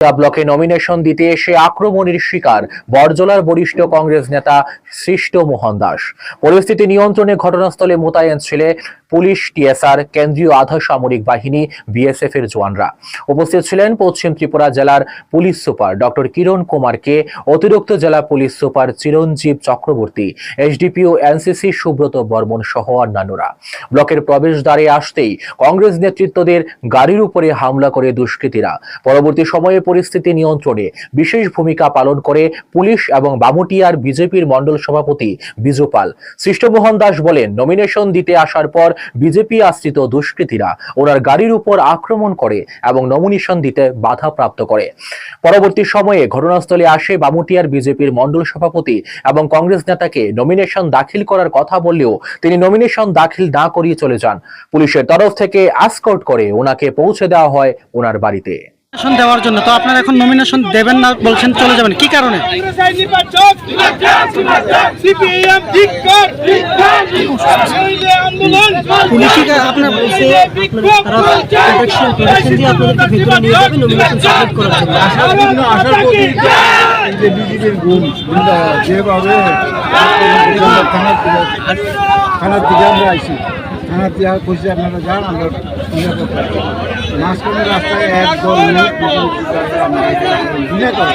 ব্লকে নমিনেশন দিতে এসে আক্রমণের শিকার বরজলার বরিষ্ঠ কংগ্রেস নেতা সৃষ্ট মোহন দাস। পরিস্থিতি নিয়ন্ত্রণে ঘটনাস্থলে মোতায়েন ছিল পুলিশ, টিএসআর, কেন্দ্রীয় আধা সামরিক বাহিনী, বিএসএফ এর জওয়ানরা। উপস্থিত ছিলেন পশ্চিম ত্রিপুরা জেলার পুলিশ সুপার ডক্টর কিরণ কুমারকে, অতিরিক্ত জেলা police super Chiranjeeb Chakraborty SDPO NCC Subrata Barman সহ অন্যান্যরা। ব্লকের প্রবেশদ্বারে আসতেই কংগ্রেস নেতৃত্বদের গাড়ির উপরে হামলা করে দুষ্কৃতীরা। পরবর্তী সময়ে পরিস্থিতি নিয়ন্ত্রণে বিশেষ ভূমিকা পালন করে পুলিশ এবং বামুটিয়ার বিজেপির মণ্ডল সভাপতি বিজুপাল সৃষ্টমোহন দাস বলেন নমিনেশন দিতে আসার পর বিজেপি আশ্রিত দুষ্কৃতীরা ওনার গাড়ির উপর আক্রমণ করে এবং নমিনেশন দিতে বাধা প্রাপ্ত করে। পরবর্তী সময়ে ঘটনাস্থলে আসে বামুটিয়ার বিজেপির মণ্ডল সভাপতি এবং কংগ্রেস নেতাকে নমিনেশন দাখিল করার কথা বললেও তিনি নমিনেশন দাখিল না করিয়ে চলে যান। পুলিশের তরফ থেকে আসকর্ট করে ওনাকে পৌঁছে দেওয়া হয় ওনার বাড়িতে। নমিনেশন দেওয়ার জন্য তো আপনারা এখন নমিনেশন দেবেন না বলছেন চলে যাবেন কি কারণে? সিপিএম পুলিশই আপনার বলছে যেভাবে থানার থেকে আমরা আইসি থানার থেকে কইছি আপনারা যান আমরা মাঝখানে রাস্তায় এক দল লোক বিনা করে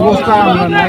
অবস্থা আমরা নাই